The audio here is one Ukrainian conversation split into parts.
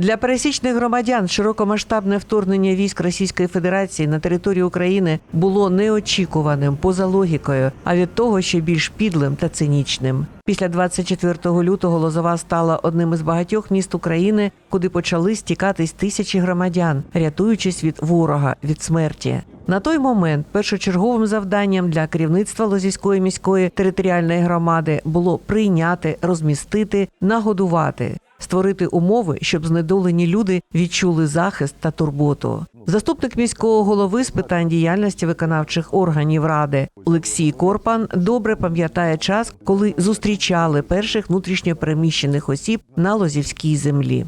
Для пересічних громадян широкомасштабне вторгнення військ Російської Федерації на територію України було неочікуваним поза логікою, а від того ще більш підлим та цинічним. Після 24 лютого Лозова стала одним із багатьох міст України, куди почали стікатись тисячі громадян, рятуючись від ворога, від смерті. На той момент першочерговим завданням для керівництва Лозівської міської територіальної громади було прийняти, розмістити, нагодувати. Створити умови, щоб знедолені люди відчули захист та турботу. Заступник міського голови з питань діяльності виконавчих органів ради Олексій Корпан добре пам'ятає час, коли зустрічали перших внутрішньопереміщених осіб на Лозівській землі.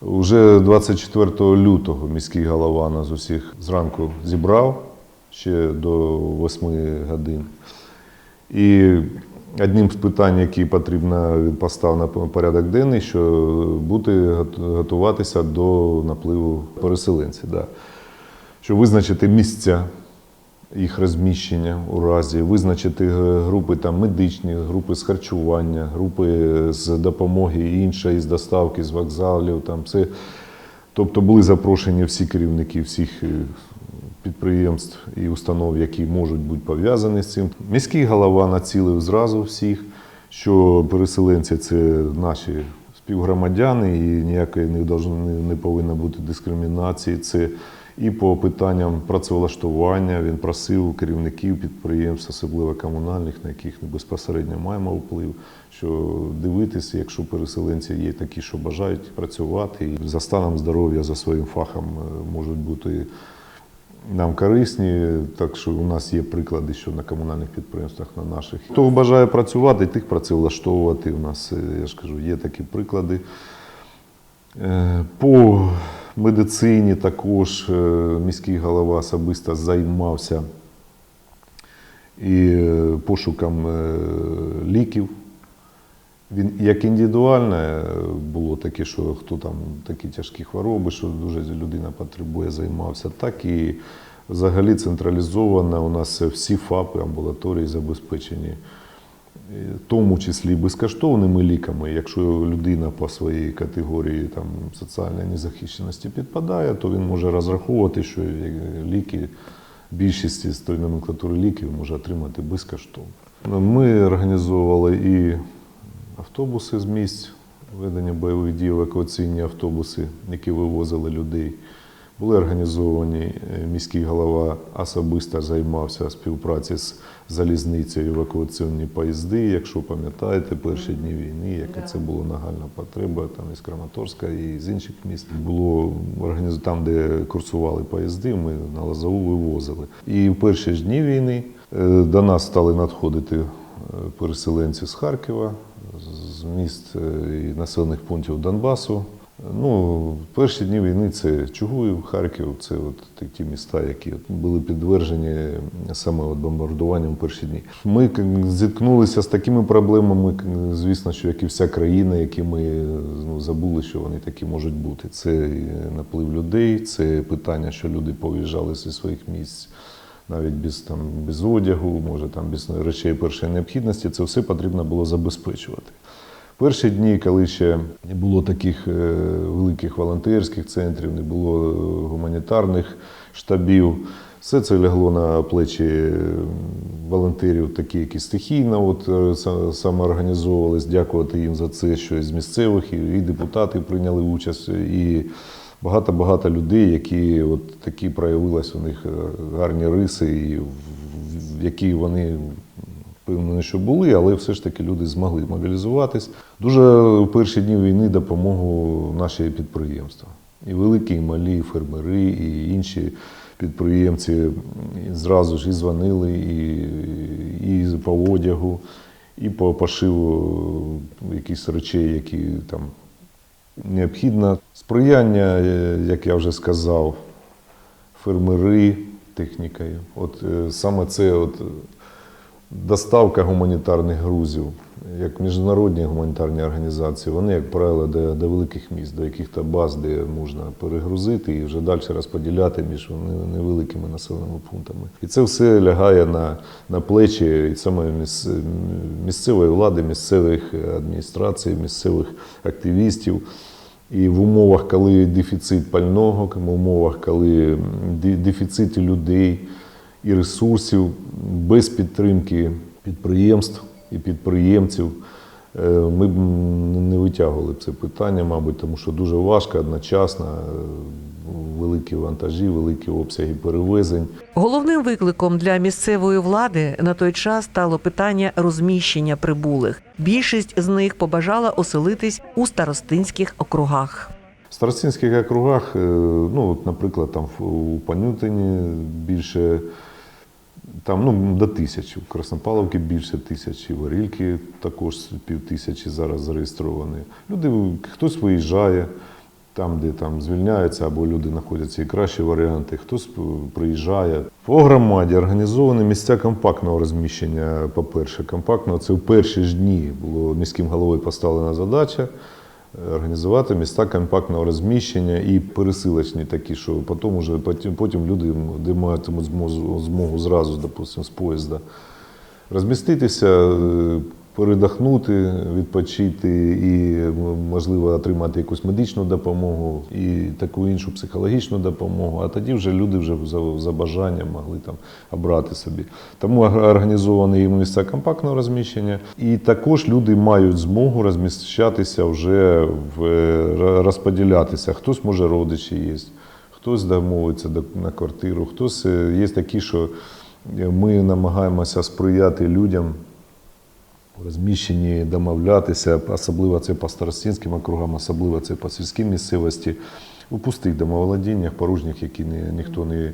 Уже 24 лютого міський голова нас усіх зранку зібрав ще до 8 годин. І одним з питань, які потрібно постав на порядок денний, що бути готуватися до напливу переселенців. Да. Щоб визначити місця їх розміщення у разі, визначити е, групи там, медичні, групи з харчування, групи з допомоги і іншої, з доставки, з вокзалів. Там, все. Тобто були запрошені всі керівники всіх е, підприємств і установ, які можуть бути пов'язані з цим. Міський голова націлив зразу всіх, що переселенці це наші співгромадяни, і ніякої не, повинно бути дискримінації. Це і по питанням працевлаштування він просив керівників підприємств, особливо комунальних, на яких ми безпосередньо маємо вплив, що дивитися, якщо переселенці є такі, що бажають працювати, і за станом здоров'я, за своїм фахом е, можуть бути нам корисні. Так що у нас є приклади, що на комунальних підприємствах, на наших. Хто бажає працювати, тих працевлаштовувати. У нас, е, я ж кажу, є такі приклади. Е, По медицині також е, міський голова особисто займався і пошуком ліків. Він як індивідуальне е, було таке, що хто там такі тяжкі хвороби, що дуже людина потребує, займався, так і взагалі централізовано у нас всі ФАПи, амбулаторії забезпечені, е, в тому числі безкоштовними ліками. Якщо людина по своїй категорії там, соціальної незахищеності підпадає, то він може розраховувати, що е, ліки, більшість з тої номенклатури ліків може отримати безкоштовно. Ми організовували і автобуси з місць ведення бойових дій, евакуаційні автобуси, які вивозили людей. Були організовані, е, міський голова особисто займався співпраці з залізницею евакуаційні поїзди. Якщо пам'ятаєте, перші дні війни, яка це була нагальна потреба, там із Краматорська і з інших міст було там, де курсували поїзди, ми на Лозову вивозили. І в перші ж дні війни е, до нас стали надходити переселенці з Харкова, з міст е, і населених пунктів Донбасу. Ну, перші дні війни це Чугуїв, Харків, це от такі міста, які були підтверджені саме от бомбардуванням перші дні. Ми зіткнулися з такими проблемами, звісно, що як і вся країна, які ми ну, забули, що вони такі можуть бути. Це наплив людей, це питання, що люди повиїжджали зі своїх місць навіть без, там, без одягу, може там без речей першої необхідності, це все потрібно було забезпечувати. Перші дні, коли ще не було таких е, великих волонтерських центрів, не було е, гуманітарних штабів, все це лягло на плечі е, волонтерів, такі, які стихійно от, са- самоорганізовувались. Дякувати їм за це, що з місцевих і депутати прийняли участь, і багато-багато людей, які от такі проявились у них е, гарні риси, і які вони впевнений, що були, але все ж таки люди змогли мобілізуватись. Дуже в перші дні війни допомогу наші підприємства. І великі, і малі, і фермери, і інші підприємці зразу ж і дзвонили, і, і по одягу, і по пошиву якихось речей, які там необхідно. Сприяння, е, як я вже сказав, фермери технікою. От е, саме це от доставка гуманітарних грузів, як міжнародні гуманітарні організації, вони, як правило, до, до великих міст, до яких-то баз, де можна перегрузити і вже далі розподіляти між невеликими населеними пунктами. І це все лягає на, на плечі саме місцевої влади, місцевих адміністрацій, місцевих активістів. І в умовах, коли дефіцит пального, в умовах, коли дефіцит людей і ресурсів, без підтримки підприємств і підприємців, е, ми б не витягували б це питання, мабуть, тому що дуже важко одночасно, е, великі вантажі, великі обсяги перевезень. Головним викликом для місцевої влади на той час стало питання розміщення прибулих. Більшість з них побажала оселитись у старостинських округах. В старостинських округах, е, ну, от, наприклад, там в- у Панютині більше там, ну, до тисячі, у Краснопавловки більше тисячі, в Орільки також пів тисячі зараз зареєстровані. Люди, хтось виїжджає там, де там звільняються, або люди знаходяться і кращі варіанти, хтось приїжджає. По громаді організовані місця компактного розміщення. По-перше, компактного це в перші ж дні було міським головою поставлена задача організувати міста компактного розміщення і пересилочні такі, що потім, уже, потім, потім люди де матимуть змогу, змогу зразу, допустимо, з поїзда розміститися, е, передохнути, відпочити і, можливо, отримати якусь медичну допомогу і таку іншу психологічну допомогу. А тоді вже люди вже за, за бажанням могли там обрати собі. Тому організовані і місця компактного розміщення. І також люди мають змогу розміщатися вже в е, розподілятися. Хтось може родичі є, хтось домовиться на квартиру, хтось е, є такі, що ми намагаємося сприяти людям розміщенні, домовлятися, особливо це по старостинським округам, особливо це по сільській місцевості, у пустих домоволодіннях, порожніх, які не, ніхто не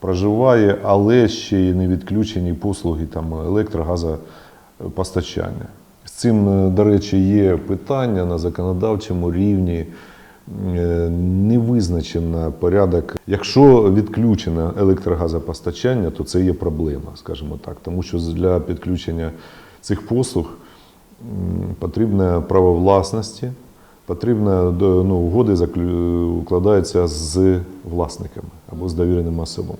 проживає, але ще й не відключені послуги там, електрогазопостачання. З цим, е, до речі, є питання на законодавчому рівні. Е, Не визначено порядок. Якщо відключено електрогазопостачання, то це є проблема, скажімо так, тому що для підключення цих послуг потрібне право власності, потрібно до- ну, угоди укладаються з власниками або з довіреними особами.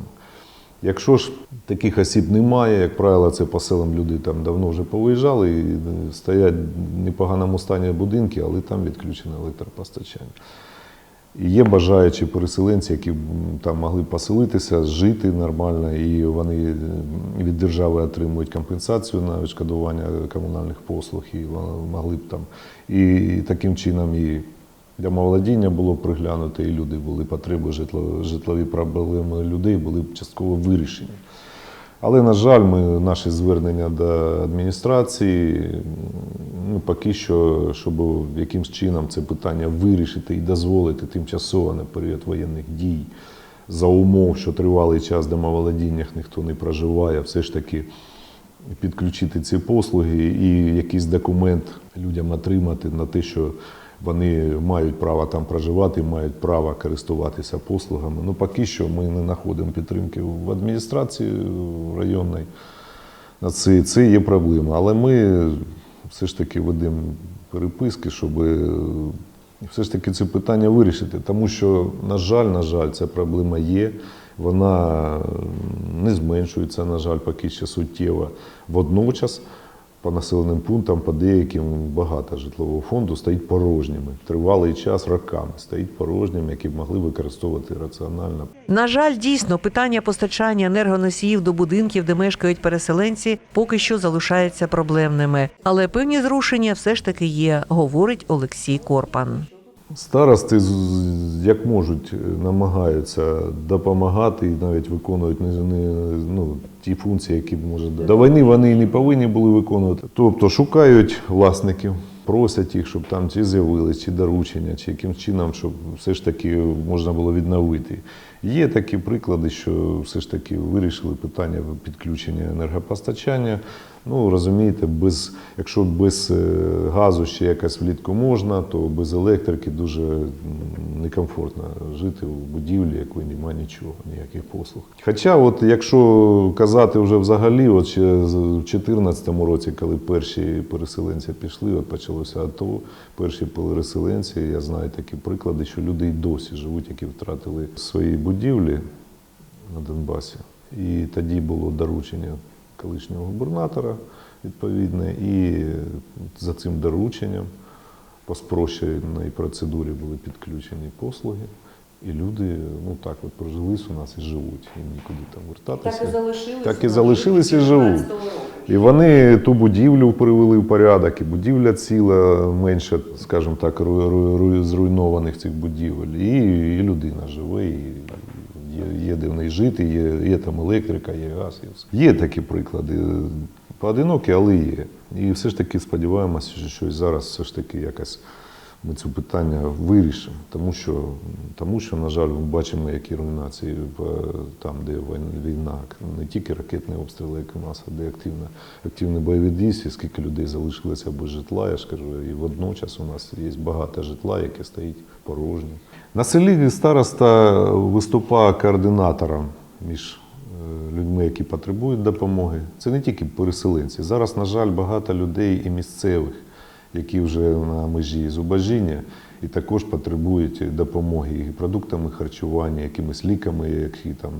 Якщо ж таких осіб немає, як правило, це по селам люди там давно вже повиїжджали і стоять в непоганому стані будинки, але там відключено електропостачання. Є бажаючі переселенці, які там могли поселитися, жити нормально, і вони е, від держави отримують компенсацію на відшкодування комунальних послуг, і могли б там. І таким чином і домоволодіння було б приглянуте, і люди були потреби, житло- житлові проблеми людей були б частково вирішені. Але, на жаль, ми, наші звернення до адміністрації, ну, поки що, щоб якимсь чином це питання вирішити і дозволити тимчасово на період воєнних дій за умов, що тривалий час домоволодіннях ніхто не проживає, все ж таки підключити ці послуги і якийсь документ людям отримати на те, що вони мають право там проживати, мають право користуватися послугами. Ну, поки що ми не знаходимо підтримки в адміністрації районної. Це, це є проблема. Але ми все ж таки ведемо переписки, щоб все ж таки це питання вирішити. Тому що, на жаль, на жаль, ця проблема є. Вона не зменшується, на жаль, поки ще суттєво. Водночас по населеним пунктам, по деяким багато житлового фонду стоїть порожніми. Тривалий час роками стоїть порожніми, які б могли використовувати раціонально. На жаль, дійсно питання постачання енергоносіїв до будинків, де мешкають переселенці, поки що залишаються проблемними. Але певні зрушення все ж таки є, говорить Олексій Корпан. Старости, як можуть, намагаються допомагати і навіть виконують не, не, ну, ті функції, які може до війни вони і не повинні були виконувати. Тобто шукають власників, просять їх, щоб там чи з'явились, чи доручення, чи яким чином, щоб все ж таки можна було відновити. Є такі приклади, що все ж таки вирішили питання підключення енергопостачання. Ну, розумієте, без, якщо без е, газу ще якось влітку можна, то без електрики дуже некомфортно жити в будівлі, якої немає нічого, ніяких послуг. Хоча, от якщо казати вже взагалі, от ще в 2014 році, коли перші переселенці пішли, от почалося АТО, перші переселенці, я знаю такі приклади, що люди й досі живуть, які втратили свої будівлі на Донбасі. І тоді було доручення колишнього губернатора відповідне, і за цим дорученням по спрощеній процедурі були підключені послуги. І люди ну так от прожились у нас і живуть. Їм нікуди там вертатися. залишилися. Так і залишились і живуть. І вони ту будівлю привели в порядок, і будівля ціла, менше, скажімо так, ру- ру- ру- зруйнованих цих будівель. І, і людина живе, і є, є де в неї жити, є, є там електрика, є газ. Є, все. є такі приклади. Поодинокі, але є. І все ж таки сподіваємося, що щось зараз все ж таки якось ми це питання вирішимо, тому що, тому що, на жаль, ми бачимо, які руйнації в- там, де війн- війна, не тільки ракетні обстріли, як у нас, а де активна, активні бойові дії, скільки людей залишилося без житла, я ж кажу, і водночас у нас є багато житла, яке стоїть порожнє. На селі староста виступає координатором між е, людьми, які потребують допомоги. Це не тільки переселенці. Зараз, на жаль, багато людей і місцевих, які вже на межі зубожіння і також потребують допомоги і продуктами харчування, якимись ліками, які там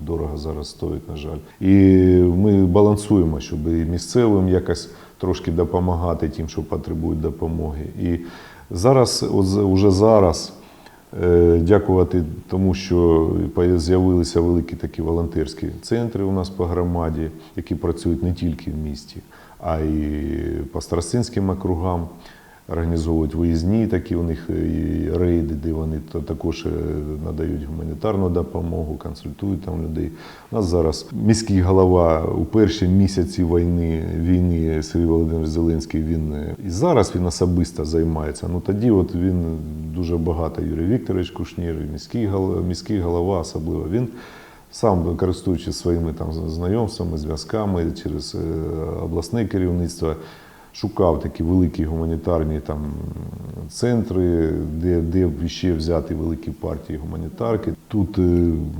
дорого зараз стоять, на жаль. І ми балансуємо, щоб і місцевим якось трошки допомагати тим, що потребують допомоги. І зараз, уже зараз. Е, Дякувати тому, що з'явилися великі такі волонтерські центри у нас по громаді, які працюють не тільки в місті, а й по старостинським округам. Організовують виїзні такі у них е, і рейди, де вони також е, надають гуманітарну допомогу, консультують там людей. У нас зараз міський голова у перші місяці війни, війни Сергій Володимирович Зеленський, він е, і зараз він особисто займається. Ну тоді от він дуже багато, Юрій Вікторович Кушнір, міський голова, міський голова особливо. Він сам користуючись своїми там знайомствами, зв'язками через е, обласне керівництво, шукав такі великі гуманітарні там центри, де, де ще взяти великі партії гуманітарки. Тут е,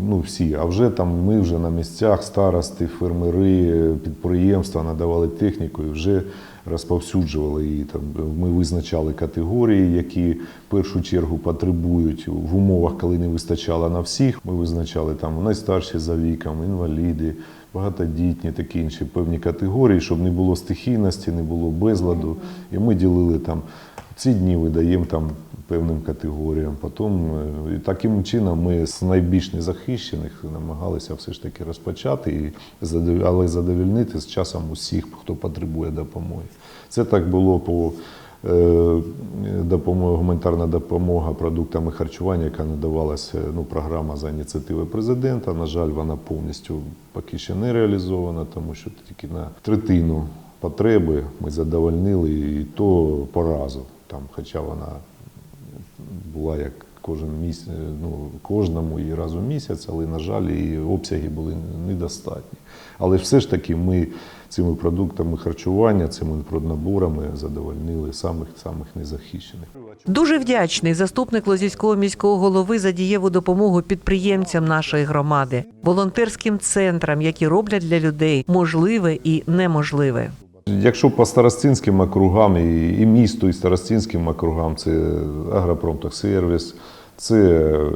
ну, всі, а вже там ми вже на місцях старости, фермери, підприємства надавали техніку і вже розповсюджували її. Там ми визначали категорії, які в першу чергу потребують в умовах, коли не вистачало на всіх. Ми визначали там найстарші за віком, інваліди, багатодітні, такі інші певні категорії, щоб не було стихійності, не було безладу. І ми ділили там ці дні видаємо там певним категоріям. Потім е, і таким чином ми з найбільш незахищених намагалися все ж таки розпочати, і, але задовільнити з часом усіх, хто потребує допомоги. Це так було по е, допомога, гуманітарна допомога продуктами харчування, яка надавалася, ну, програма за ініціативи президента. На жаль, вона повністю поки ще не реалізована, тому що тільки на третину потреби ми задовольнили, і то по разу. Там, хоча вона була як кожен місяць, ну, кожному і раз у місяць, але, на жаль, і обсяги були недостатні. Але все ж таки ми цими продуктами харчування, цими проднаборами задовольнили самих самих незахищених. Дуже вдячний заступник Лозівського міського голови за дієву допомогу підприємцям нашої громади, волонтерським центрам, які роблять для людей можливе і неможливе. Якщо по старостинським округам і, і місту, і старостинським округам, це агропромтехсервіс, це е,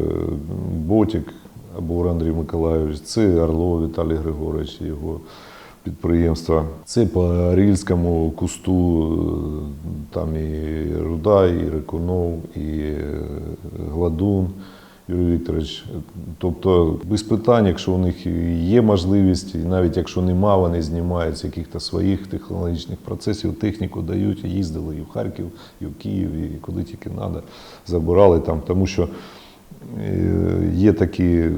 Ботік або Андрій Миколайович, це Орлов Віталій Григорович, його підприємства. Це по Рільському кусту, е, там і Руда, і Рикунов, і е, Гладун. Юрій Вікторович, тобто без питань, якщо у них є можливість, і навіть якщо нема, вони знімають з якихось своїх технологічних процесів, техніку дають, їздили і в Харків, і в Київ, і куди тільки треба, забирали там, тому що е, є такі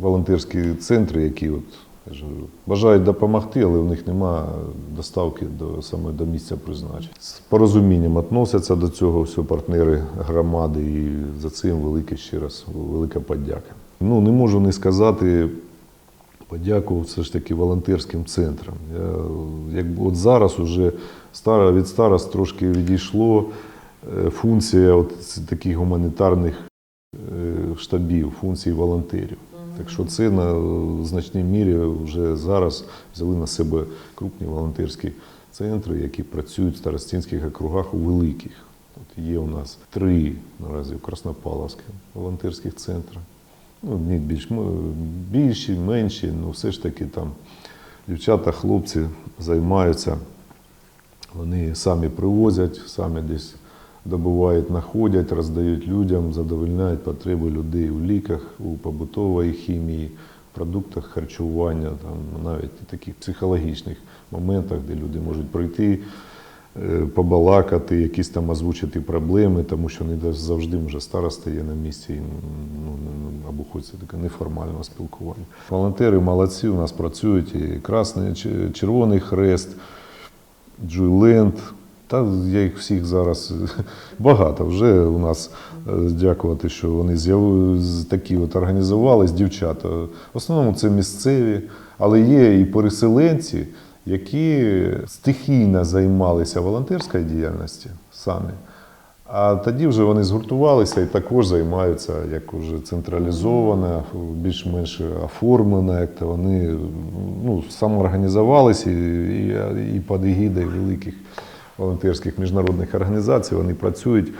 волонтерські центри, які от, говорю, бажають допомогти, але в них нема доставки до саме до місця призначення. З порозумінням відносяться до цього всі партнери громади, і за цим велике ще раз велика подяка. Ну не можу не сказати. Подяку все ж таки волонтерським центрам. Я, якби от зараз уже стара, від старост трошки відійшло е, функція от таких гуманітарних е, штабів, функцій волонтерів. Так що це на значній мірі вже зараз взяли на себе крупні волонтерські центри, які працюють в старостинських округах у великих. От є у нас три наразі в Краснопавловських волонтерських центрах. Ну, більш більші, менші, ну все ж таки там дівчата, хлопці займаються. Вони самі привозять, самі десь добувають, знаходять, роздають людям, задовольняють потреби людей у ліках, у побутовій хімії, продуктах харчування, там, навіть таких психологічних моментах, де люди можуть прийти, е, побалакати, якісь там озвучити проблеми, тому що не завжди вже староста є на місці, ну, або хочеться таке неформального спілкування. Волонтери молодці, у нас працюють і Красний, Червоний Хрест, Джуйленд. Та я їх всіх зараз багато вже у нас е, дякувати, що вони такі от організувались, дівчата. В основному це місцеві, але є і переселенці, які стихійно займалися волонтерською діяльністю самі. А тоді вже вони згуртувалися і також займаються як уже централізовано, більш-менш оформлено, як то вони ну, самоорганізувалися і, і, і під егідою великих волонтерських міжнародних організацій вони працюють.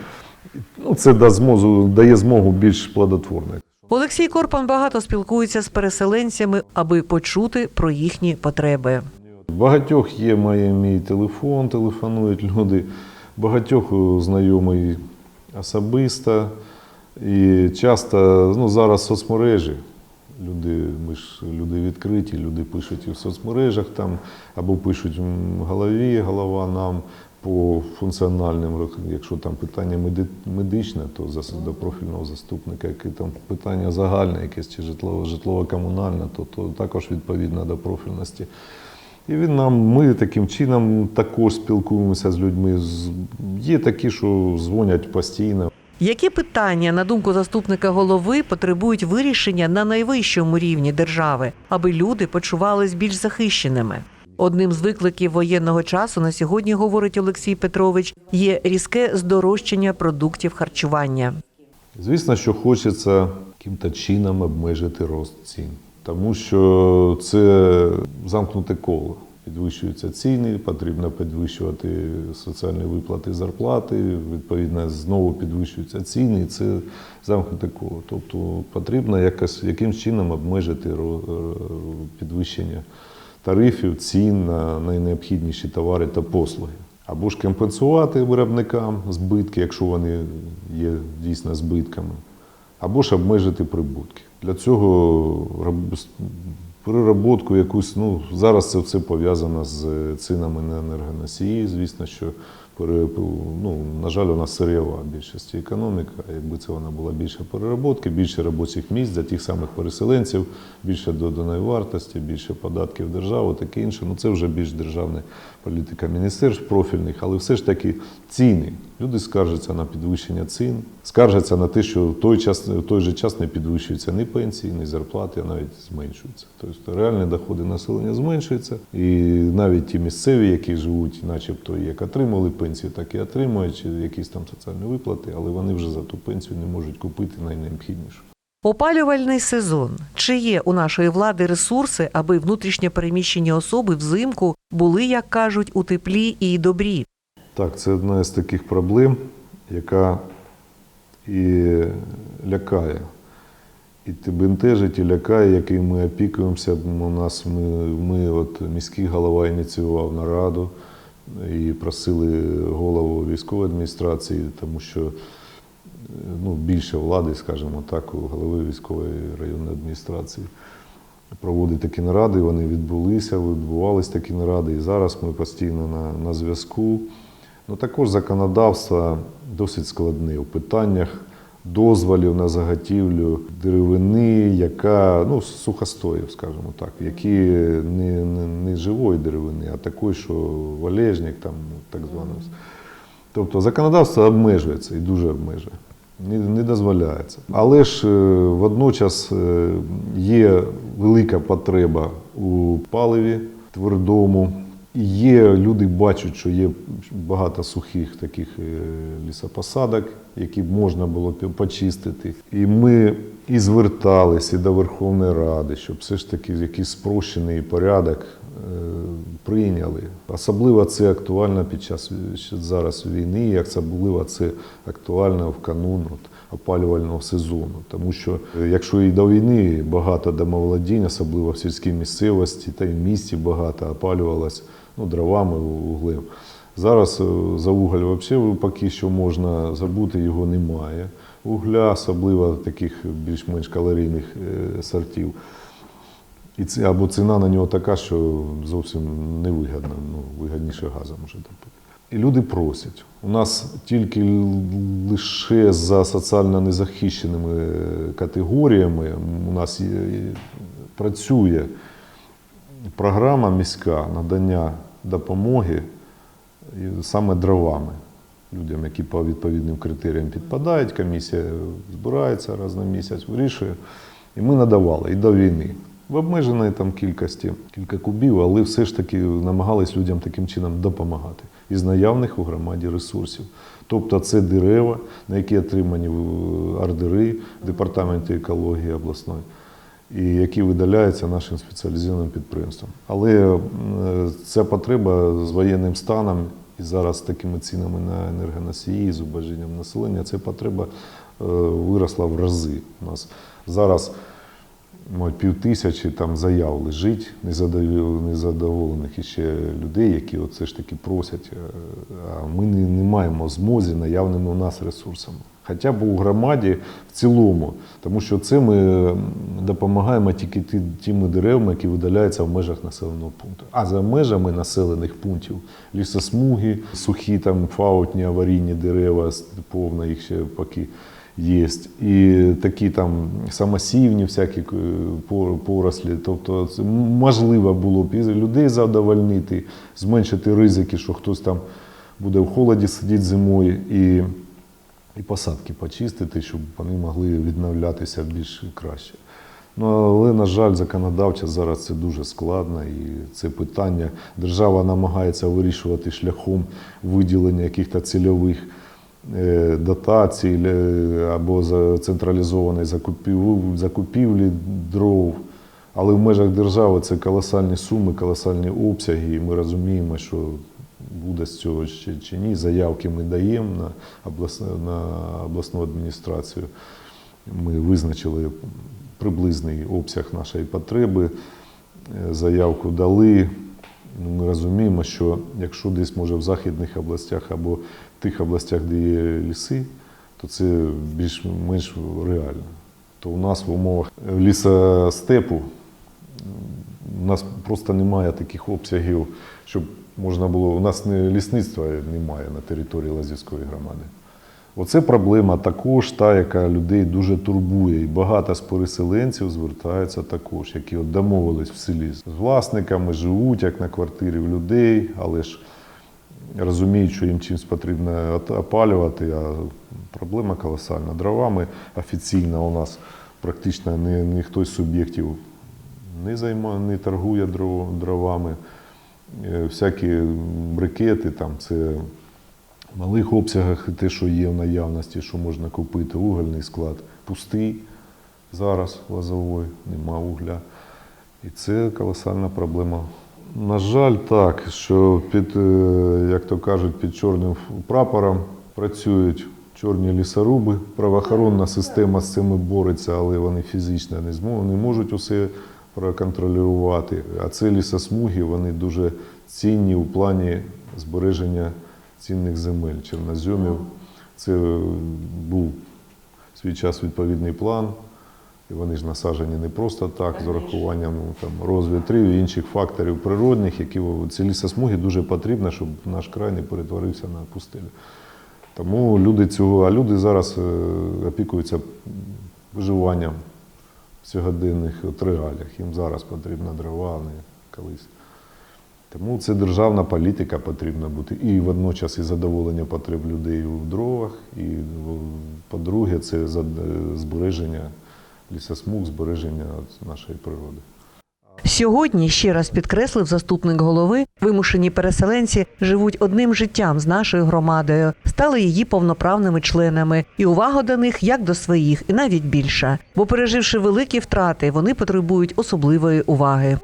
Ну, це дає змогу, дає змогу більш плодотворно. Олексій Корпан багато спілкується з переселенцями, аби почути про їхні потреби. Багатьох є має мій телефон, телефонують люди, багатьох е, знайомий особисто. І часто ну, зараз соцмережі. Люди, ми ж люди відкриті, люди пишуть і в соцмережах там, або пишуть в голові, голова нам по функціональним, якщо там питання медичне, то до профільного заступника, яке там питання загальне, якесь чи житлово, житлово-комунальне, то, то також відповідно до профільності. І він нам, ми таким чином також спілкуємося з людьми. Є такі, що дзвонять постійно. Які питання, на думку заступника голови, потребують вирішення на найвищому рівні держави, аби люди почувались більш захищеними? Одним з викликів воєнного часу на сьогодні, говорить Олексій Петрович, є різке здорожчання продуктів харчування. Звісно, що хочеться яким-то чином обмежити рост цін, тому що це замкнуте коло. Підвищуються ціни, потрібно підвищувати соціальні виплати, зарплати. Відповідно, знову підвищуються ціни, і це замкнуте коло. Тобто потрібно якось якимсь чином обмежити ро- підвищення тарифів, цін на найнеобхідніші товари та послуги. Або ж компенсувати виробникам збитки, якщо вони є дійсно збитками, або ж обмежити прибутки. Для цього переработку якусь, ну зараз це все пов'язано з цінами на енергоносії. Звісно, що ну, на жаль, у нас сирєва більшості економіка. Якби це вона була більше перероботки, більше робочих місць для тих самих переселенців, більше доданої вартості, більше податків в державу, таке інше. Ну це вже більш державна політика міністерств профільних, але все ж таки ціни. Люди скаржаться на підвищення цін, скаржаться на те, що в той, час, в той же час не підвищуються ні пенсії, ні зарплати, а навіть зменшуються. Тобто реальні доходи населення зменшуються, і навіть ті місцеві, які живуть, начебто як отримали пенсію, так і отримують чи якісь там соціальні виплати, але вони вже за ту пенсію не можуть купити найнеобхіднішу. Опалювальний сезон. Чи є у нашої влади ресурси, аби внутрішньо переміщені особи взимку були, як кажуть, у теплі і добрі? Так, це одна з таких проблем, яка і лякає. І ти бентежить, і лякає, який ми опікуємося. У нас ми, ми от міський голова ініціював нараду і просили голову військової адміністрації, тому що е, ну, більше влади, скажімо так, у голови військової районної адміністрації. Проводить такі наради, вони відбулися, відбувалися такі наради, і зараз ми постійно на, на зв'язку. Ну, також законодавство досить складне у питаннях дозволів на заготівлю деревини, яка ну, сухостоїв, скажімо так, які не, не, не живої деревини, а такої, що валежник, там, так званий. Тобто законодавство обмежується і дуже обмежує. Не, не дозволяється. Але ж е, водночас е, є велика потреба у паливі твердому. Є, люди бачать, що є багато сухих таких е, лісопосадок, які б можна було почистити. І ми і зверталися до Верховної Ради, щоб все ж таки якийсь спрощений порядок е, прийняли. Особливо це актуально під час зараз війни, і особливо це актуально в канун от, опалювального сезону. Тому що е, якщо і до війни багато домоволодінь, особливо в сільській місцевості, та й в місті багато опалювалось ну, дровами, вуглем. Зараз е, за уголь взагалі поки що можна забути, його немає. Угля, особливо таких більш-менш калорійних е, сортів. І ці, або ціна на нього така, що зовсім невигідна, ну, вигідніше газом може добути. І люди просять. У нас тільки лише за соціально незахищеними е, категоріями у нас є- працює програма міська надання допомоги саме дровами людям, які по відповідним критеріям підпадають. Комісія збирається раз на місяць, вирішує. І ми надавали і до війни. В обмеженої там кількості, кілька кубів, але все ж таки намагались людям таким чином допомагати із наявних у громаді ресурсів. Тобто це дерева, на які отримані ордери департаменту екології обласної, і які видаляються нашим спеціалізованим підприємствам. Але е, ця потреба з воєнним станом і зараз з такими цінами на енергоносії, зубожінням населення, ця потреба е, виросла в рази. У нас зараз мабуть, пів тисячі там заяв лежить незадоволених, іще людей, які все ж таки просять, е, а ми не маємо змозі наявними у нас ресурсами. Хоча б у громаді в цілому, тому що це ми допомагаємо тільки тими деревами, які видаляються в межах населеного пункту. А за межами населених пунктів лісосмуги, сухі там фаутні аварійні дерева, повна їх ще поки є. І такі там самосівні всякі е, порослі. Тобто це можливо було б і людей задовольнити, зменшити ризики, що хтось там буде в холоді сидіти зимою. І і посадки почистити, щоб вони могли відновлятися більш краще. Ну, але, на жаль, законодавчо зараз це дуже складно, і це питання держава намагається вирішувати шляхом виділення якихось цільових е, дотацій е, або централізованої закупівлі дров. Але в межах держави це колосальні суми, колосальні обсяги, і ми розуміємо, що буде з цього ще чи ні. Заявки ми даємо на обласну, на обласну адміністрацію. Ми визначили приблизний обсяг нашої потреби, е, заявку дали. Ну, Ми розуміємо, що якщо десь може в західних областях або в тих областях, де є ліси, то це більш-менш реально. То у нас в умовах лісостепу у нас просто немає таких обсягів, щоб можна було. У нас не лісництва немає на території Лазівської громади. Оце проблема також та, яка людей дуже турбує. І багато з переселенців звертаються також, які от домовились в селі з власниками, живуть як на квартирі в людей, але ж розуміють, що їм чимось потрібно опалювати, а проблема колосальна. Дровами офіційно у нас практично ні, ніхто з суб'єктів не займа, не торгує дровами. Е, Всякі брикети, там це в малих обсягах те, що є в наявності, що можна купити. Угольний склад пустий зараз лозовий, нема вугля. І це колосальна проблема. На жаль, так, що під, е, як то кажуть, під чорним прапором працюють чорні лісоруби. Правоохоронна система з цим бореться, але вони фізично не зможуть, не можуть усе проконтролювати. А це лісосмуги, вони дуже цінні у плані збереження цінних земель, чорноземів. Це е, був в свій час відповідний план. І вони ж насаджені не просто так, з урахуванням ну, там, розвітрів і інших факторів природних, які ці лісосмуги дуже потрібно, щоб наш край не перетворився на пустелю. Тому люди цього, а люди зараз е, опікуються виживанням сьогоденних от реаліях. Їм зараз потрібна дрова, а не колись. Тому це державна політика потрібна бути. І водночас і задоволення потреб людей у дровах, і по-друге, це за- збереження лісосмуг, збереження нашої природи. Сьогодні, ще раз підкреслив заступник голови, вимушені переселенці живуть одним життям з нашою громадою, стали її повноправними членами, і увага до них як до своїх, і навіть більша. Бо переживши великі втрати, вони потребують особливої уваги.